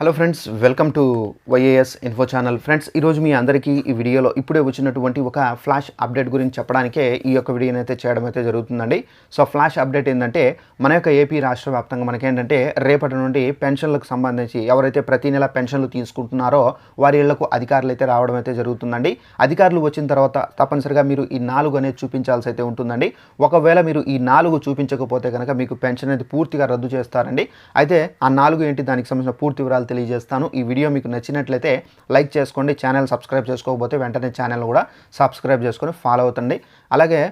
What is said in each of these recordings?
Hello friends welcome to YAS info channel friends ఈరోజు మీ అందరికీ ఈ వీడియోలో ఇప్పుడే వచ్చినటువంటి ఒక ఫ్లాష్ అప్డేట్ గురించి చెప్పడానికే ఈ యొక్క వీడియోని అయితే చేయడం అయితే జరుగుతుందండి. సో ఫ్లాష్ అప్డేట్ ఏంటంటే మన యొక్క ఏపీ రాష్ట్ర వ్యాప్తంగా మనకేంటంటే రేపటి నుండి పెన్షన్లకు సంబంధించి ఎవరైతే ప్రతి నెల పెన్షన్లు తీసుకుంటున్నారో వారి ఇళ్ళకు అధికారులు అయితే రావడం అయితే జరుగుతుందండి. అధికారులు వచ్చిన తర్వాత తప్పనిసరిగా మీరు ఈ నాలుగు అనేది చూపించాల్సి అయితే ఉంటుందండి. ఒకవేళ మీరు ఈ నాలుగు చూపించకపోతే కనుక మీకు పెన్షన్ అనేది పూర్తిగా రద్దు చేస్తారండి. అయితే ఆ నాలుగు ఏంటి? దానికి సంబంధించిన పూర్తి వివరాలు తెలియజేస్తాను. ఈ వీడియో మీకు నచ్చినట్లయితే లైక్ చేసుకోండి ఛానల్ సబ్స్క్రైబ్ చేసుకోకపోతే వెంటనే ఛానల్ కూడా సబ్స్క్రైబ్ చేసుకొని ఫాలో అవుతండి. అలాగే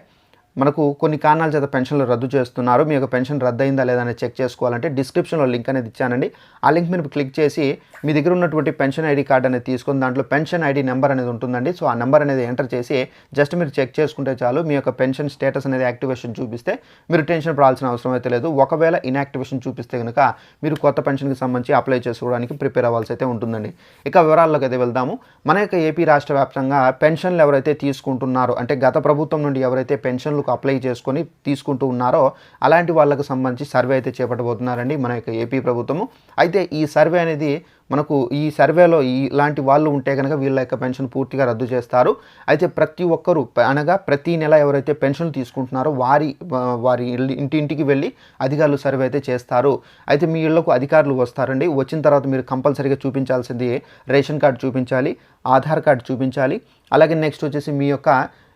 మనకు కొన్ని కారణాల చేత పెన్షన్లు రద్దు చేస్తున్నారు. మీ యొక్క పెన్షన్ రద్దు అయిందా లేదా అనేది చెక్ చేసుకోవాలంటే డిస్క్రిప్షన్లో లింక్ అనేది ఇచ్చానండి. ఆ లింక్ మీరు క్లిక్ చేసి మీ దగ్గర ఉన్నటువంటి పెన్షన్ ఐడి కార్డ్ అనేది తీసుకొని దాంట్లో పెన్షన్ ఐడి నెంబర్ అనేది ఉంటుందండి. సో ఆ నెంబర్ అనేది ఎంటర్ చేసి జస్ట్ మీరు చెక్ చేసుకుంటే చాలు మీ యొక్క పెన్షన్ స్టేటస్ అనేది యాక్టివేషన్ చూపిస్తే మీరు టెన్షన్ పడాల్సిన అవసరం అయితే లేదు. ఒకవేళ ఇన్యాక్టివేషన్ చూపిస్తే కనుక మీరు కొత్త పెన్షన్కి సంబంధించి అప్లై చేసుకోవడానికి ప్రిపేర్ అవ్వాల్సి అయితే ఉంటుందండి. ఇక వివరాల్లోకి అయితే వెళ్దాము. మన యొక్క ఏపీ రాష్ట్ర వ్యాప్తంగా పెన్షన్లు ఎవరైతే తీసుకుంటున్నారో అంటే గత ప్రభుత్వం నుండి ఎవరైతే పెన్షన్లు ఎందుకు అప్లై చేసుకొని తీసుకుంటూ ఉన్నారో అలాంటి వాళ్ళకు సంబంధించి సర్వే అయితే చేపట్టబోతున్నారండి మన యొక్క ఏపీ ప్రభుత్వము. అయితే ఈ సర్వే అనేది మనకు ఈ సర్వేలో ఇలాంటి వాళ్ళు ఉంటే కనుక వీళ్ళ యొక్క పెన్షన్ పూర్తిగా రద్దు చేస్తారు. అయితే ప్రతి ఒక్కరూ అనగా ప్రతి నెల ఎవరైతే పెన్షన్ తీసుకుంటున్నారో వారి వారి ఇంటి ఇంటికి వెళ్ళి అధికారులు సర్వే అయితే చేస్తారు. అయితే మీ ఇళ్ళకు అధికారులు వస్తారండి. వచ్చిన తర్వాత మీరు కంపల్సరీగా చూపించాల్సింది రేషన్ కార్డు చూపించాలి ఆధార్ కార్డు చూపించాలి. అలాగే నెక్స్ట్ వచ్చేసి మీ యొక్క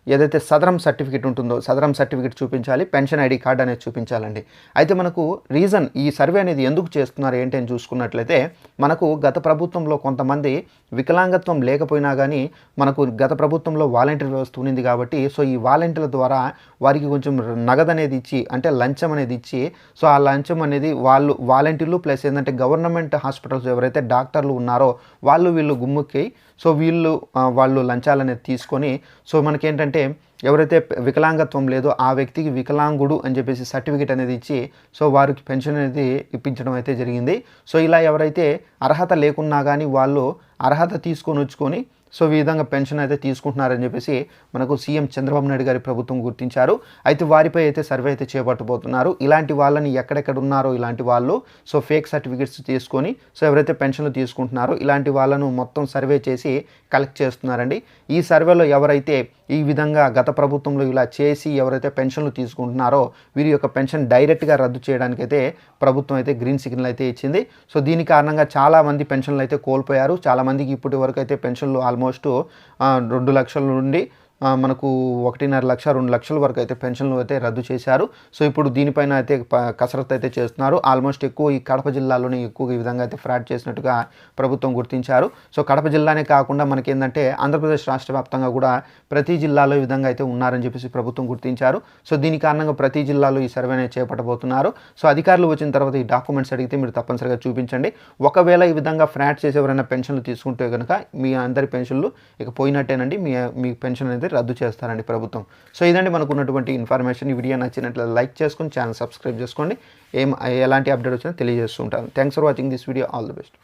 ఏదైతే సదరం సర్టిఫికేట్ ఉంటుందో సదరం సర్టిఫికేట్ చూపించాలి పెన్షన్ ఐడి కార్డ్ అనేది చూపించాలండి. అయితే మనకు రీజన్ ఈ సర్వే అనేది ఎందుకు చేస్తున్నారు ఏంటి అని చూసుకున్నట్లయితే మనకు గత ప్రభుత్వంలో కొంతమంది వికలాంగత్వం లేకపోయినా కానీ మనకు గత ప్రభుత్వంలో వాలంటీర్ వ్యవస్థ ఉన్నింది కాబట్టి సో ఈ వాలంటీర్ల ద్వారా వారికి కొంచెం నగదు అనేది ఇచ్చి అంటే లంచం అనేది ఇచ్చి సో ఆ లంచం అనేది వాళ్ళు వాలంటీర్లు ప్లస్ ఏంటంటే గవర్నమెంట్ హాస్పిటల్స్ ఎవరైతే డాక్టర్లు ఉన్నారో వాళ్ళు వీళ్ళు గుమ్ముక్కి సో వీళ్ళు వాళ్ళు లంచాలు అనేది తీసుకొని సో మనకేంటంటే ఎవరైతే వికలాంగత్వం లేదో ఆ వ్యక్తికి వికలాంగుడు అని చెప్పేసి సర్టిఫికేట్ అనేది ఇచ్చి సో వారికి పెన్షన్ అనేది ఇప్పించడం అయితే జరిగింది. సో ఇలా ఎవరైతే అర్హత లేకున్నా కానీ వాళ్ళు అర్హత తీసుకొని వచ్చుకొని సో ఈ విధంగా పెన్షన్ అయితే తీసుకుంటున్నారని చెప్పేసి మనకు సీఎం చంద్రబాబు నాయుడు గారి ప్రభుత్వం గుర్తించారు. అయితే వారిపై అయితే సర్వే అయితే చేపట్టబోతున్నారు. ఇలాంటి వాళ్ళని ఎక్కడెక్కడ ఉన్నారో ఇలాంటి వాళ్ళు సో ఫేక్ సర్టిఫికెట్స్ తీసుకొని సో ఎవరైతే పెన్షన్లు తీసుకుంటున్నారో ఇలాంటి వాళ్ళను మొత్తం సర్వే చేసి కలెక్ట్ చేస్తున్నారండి. ఈ సర్వేలో ఎవరైతే ఈ విధంగా గత ప్రభుత్వంలో ఇలా చేసి ఎవరైతే పెన్షన్లు తీసుకుంటున్నారో వీరి యొక్క పెన్షన్ డైరెక్ట్గా రద్దు చేయడానికైతే ప్రభుత్వం అయితే గ్రీన్ సిగ్నల్ అయితే ఇచ్చింది. సో దీని కారణంగా చాలా మంది పెన్షన్లు అయితే కోల్పోయారు. చాలా మందికి ఇప్పటి వరకు అయితే పెన్షన్లు ఆల్మోస్ట్ ఆల్మోస్ట్ రెండు లక్షల నుండి మనకు ఒకటిన్నర లక్ష రెండు లక్షల వరకు అయితే పెన్షన్లు అయితే రద్దు చేశారు. సో ఇప్పుడు దీనిపైన అయితే కసరత్తు అయితే చేస్తున్నారు. ఆల్మోస్ట్ ఎక్కువ ఈ కడప జిల్లాలోనే ఎక్కువ ఈ విధంగా అయితే ఫ్రాడ్ చేసినట్టుగా ప్రభుత్వం గుర్తించారు. సో కడప జిల్లానే కాకుండా మనకి ఏంటంటే ఆంధ్రప్రదేశ్ రాష్ట్ర వ్యాప్తంగా కూడా ప్రతి జిల్లాలో ఈ విధంగా అయితే ఉన్నారని చెప్పేసి ప్రభుత్వం గుర్తించారు. సో దీని కారణంగా ప్రతి జిల్లాలో ఈ సర్వేనే చేపట్టబోతున్నారు. సో అధికారులు వచ్చిన తర్వాత ఈ డాక్యుమెంట్స్ అడిగితే మీరు తప్పనిసరిగా చూపించండి. ఒకవేళ ఈ విధంగా ఫ్రాడ్ చేసి ఎవరైనా పెన్షన్లు తీసుకుంటే కనుక మీ అందరి పెన్షన్లు ఇక పోయినట్టేనండి. మీ మీ పెన్షన్ అనేది రద్దు చేస్తారండి ప్రభుత్వం. సో ఇదండి మనకు ఉన్నటువంటి ఇన్ఫర్మేషన్. ఈ వీడియో నచ్చినట్లయితే లైక్ చేసుకొని ఛానల్ సబ్స్క్రైబ్ చేసుకోండి. ఏం ఎలాంటి అప్డేట్ వచ్చినా తెలియజేస్తుంటాను thanks for watching this video. All the best.